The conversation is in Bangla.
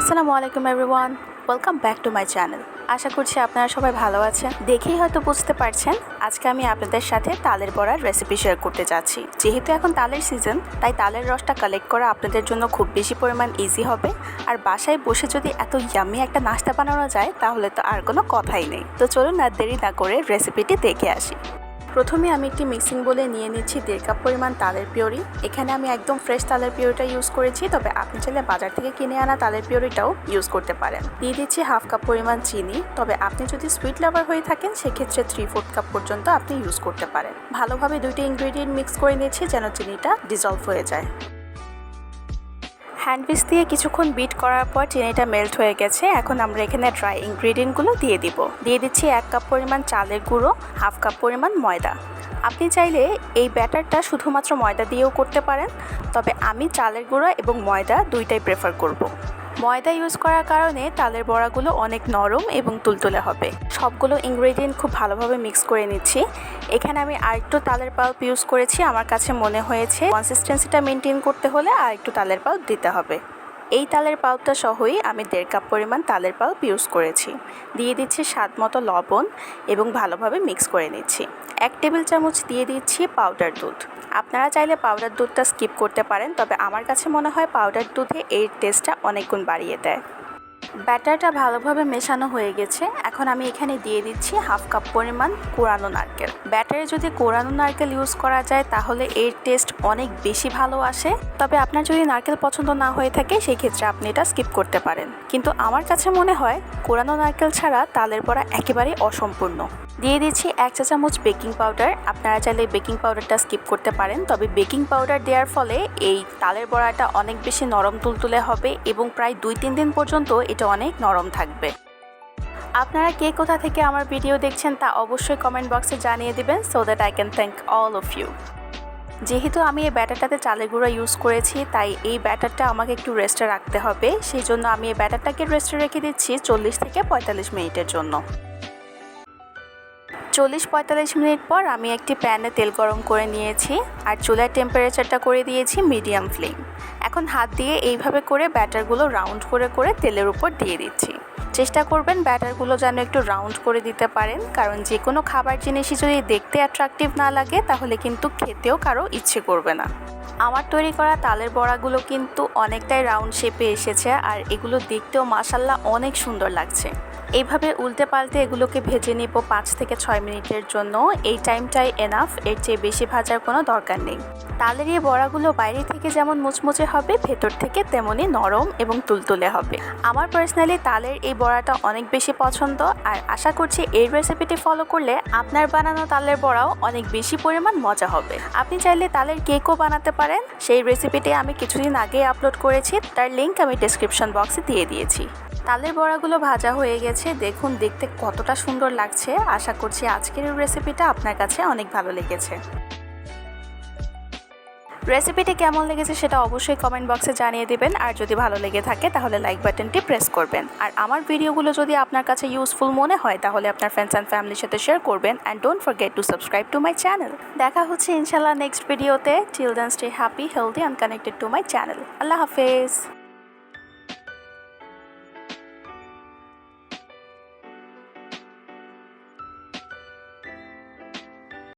আসসালামু আলাইকুম everyone, welcome back to my channel. আশা করছি আপনারা সবাই ভালো আছেন। দেখেই হয়তো বুঝতে পারছেন, আজকে আমি আপনাদের সাথে তালের বড়ার রেসিপি শেয়ার করতে যাচ্ছি। যেহেতু এখন তালের সিজন তাই তালের রসটা কালেক্ট করা আপনাদের জন্য খুব বেশি পরিমাণ ইজি হবে। আর বাসায় বসে যদি এত ইয়ামি একটা নাস্তা বানানো যায়, তাহলে তো আর কোনো কথাই নেই। তো চলুন আর দেরি না করে রেসিপিটি দেখে আসি। প্রথমে আমি একটি মিক্সিং বলে নিয়ে নিচ্ছি দেড় কাপ পরিমাণ তালের পিওরি এখানে আমি একদম ফ্রেশ তালের পিওরিটা ইউজ করেছি, তবে আপনি চাইলে বাজার থেকে কিনে আনা তালের পিওরিটাও ইউজ করতে পারেন। দিয়ে দিচ্ছি হাফ কাপ পরিমাণ চিনি, তবে আপনি যদি সুইট লাভার হয়ে থাকেন, সেক্ষেত্রে থ্রি ফোর্থ কাপ পর্যন্ত আপনি ইউজ করতে পারেন। ভালোভাবে দুইটি ইনগ্রেডিয়েন্ট মিক্স করে নিয়েছি যেন চিনিটা ডিজলভ হয়ে যায়। হ্যান্ড বিস দিয়ে কিছুক্ষণ বিট করার পর চিনিটা মেল্ট হয়ে গেছে। এখন আমরা এখানে ড্রাই ইনগ্রিডিয়েন্টগুলো দিয়ে দিব। দিয়ে দিচ্ছি এক কাপ পরিমাণ চালের গুঁড়ো, হাফ কাপ পরিমাণ ময়দা। আপনি চাইলে এই ব্যাটারটা শুধুমাত্র ময়দা দিয়েও করতে পারেন, তবে আমি চালের গুঁড়ো এবং ময়দা দুইটাই প্রেফার করব। ময়দা ইউজ করার কারণে তালের বড়াগুলো অনেক নরম এবং তুলতুলে হবে। সবগুলো ইনগ্রেডিয়েন্ট খুব ভালোভাবে মিক্স করে নিচ্ছি। এখানে আমি আরেকটু তালের পাল্প ইউজ করেছি। আমার কাছে মনে হয়েছে কনসিস্টেন্সিটা মেনটেন করতে হলে আরেকটু তালের পাল্প দিতে হবে। এই তালের পাল্পটা সহই আমি দেড় কাপ পরিমাণ তালের পাল্প ইউজ করেছি। দিয়ে দিচ্ছি স্বাদ মতো লবণ এবং ভালোভাবে মিক্স করে নিচ্ছি। এক টেবিল চামচ দিয়ে দিচ্ছি পাউডার দুধ। আপনারা চাইলে পাউডার দুধটা স্কিপ করতে পারেন, তবে আমার কাছে মনে হয় পাউডার দুধে এর টেস্টটা অনেক গুণ বাড়িয়ে দেয়। ব্যাটারটা ভালোভাবে মেশানো হয়ে গেছে। এখন আমি এখানে দিয়ে দিচ্ছি হাফ কাপ পরিমাণ কোরানো নারকেল। ব্যাটারে যদি কোরানো নারকেল ইউজ করা যায়, তাহলে এর টেস্ট অনেক বেশি ভালো আসে। তবে আপনার যদি নারকেল পছন্দ না হয়ে থাকে সেই ক্ষেত্রে আপনি এটা স্কিপ করতে পারেন। কিন্তু আমার কাছে মনে হয়, কোরানো নারকেল ছাড়া তালের বড়া একেবারেই অসম্পূর্ণ। দিয়ে দিচ্ছি এক চা চামচ বেকিং পাউডার। আপনারা চাইলে বেকিং পাউডারটা স্কিপ করতে পারেন, তবে বেকিং পাউডার দেওয়ার ফলে এই তালের বড়াটা অনেক বেশি নরম তুলতুলে হবে এবং প্রায় দুই তিন দিন পর্যন্ত এটা অনেক নরম থাকবে। আপনারা কে কোথা থেকে আমার ভিডিও দেখছেন তা অবশ্যই কমেন্ট বক্সে জানিয়ে দিবেন so that I can thank all of you যেহেতু আমি এই ব্যাটারটাতে চালের গুঁড়া ইউজ করেছি, তাই এই ব্যাটারটা আমাকে একটু রেস্টে রাখতে হবে। সেই জন্য আমি এই ব্যাটারটাকে রেস্টে রেখে দিচ্ছি চল্লিশ থেকে পঁয়তাল্লিশ মিনিটের জন্য। চল্লিশ পঁয়তাল্লিশ মিনিট পর আমি একটি প্যানে তেল গরম করে নিয়েছি আর চুলার টেম্পারেচারটা করে দিয়েছি মিডিয়াম ফ্লেম এখন হাত দিয়ে এইভাবে করে ব্যাটারগুলো রাউন্ড করে করে তেলের উপর দিয়ে দিচ্ছি। চেষ্টা করবেন ব্যাটারগুলো যেন একটু রাউন্ড করে দিতে পারেন, কারণ যে কোনো খাবার জিনিসই যদি দেখতে অ্যাট্রাকটিভ না লাগে, তাহলে কিন্তু খেতেও কারও ইচ্ছে করবে না। আমার তৈরি করা তালের বড়াগুলো কিন্তু অনেকটাই রাউন্ড শেপে এসেছে আর এগুলো দেখতেও মাসাল্লাহ অনেক সুন্দর লাগছে। এইভাবে উল্টে পাল্টে এগুলোকে ভেজে নেব পাঁচ থেকে ছয় মিনিটের জন্য। এই টাইমটাই এনাফ এর চেয়ে বেশি ভাজার কোনো দরকার নেই। তালের এই বড়াগুলো বাইরে থেকে যেমন মুচমুচে হবে, ভেতর থেকে তেমনই নরম এবং তুলতুলে হবে। আমার পার্সোনালি তালের এই বড়াটা অনেক বেশি পছন্দ আর আশা করছি এই রেসিপিটি ফলো করলে আপনার বানানো তালের বড়াও অনেক বেশি পরিমাণ মজা হবে। আপনি চাইলে তালের কেকও বানাতে পারেন। সেই রেসিপিটি আমি কিছুদিন আগেই আপলোড করেছি, তার লিঙ্ক আমি ডিসক্রিপশন বক্সে দিয়ে দিয়েছি। তালের বড়াগুলো ভাজা হয়ে গেছে। দেখুন, দেখতে কতটা সুন্দর লাগছে। আশা করছি আজকের রেসিপিটা আপনার কাছে অনেক ভালো লেগেছে। রেসিপিটি কেমন লেগেছে সেটা অবশ্যই কমেন্ট বক্সে জানিয়ে দেবেন। আর যদি ভালো লেগে থাকে, তাহলে লাইক বাটনটি প্রেস করবেন। আর আমার ভিডিওগুলো যদি আপনার কাছে ইউজফুল মনে হয়, তাহলে আপনার ফ্রেন্ডস অ্যান্ড ফ্যামিলির সাথে শেয়ার করবেন। And don't forget to subscribe to my channel দেখা হচ্ছে ইনশাল্লাহ নেক্সট ভিডিওতে children stay happy healthy and connected to my channel আল্লাহ হাফেজ।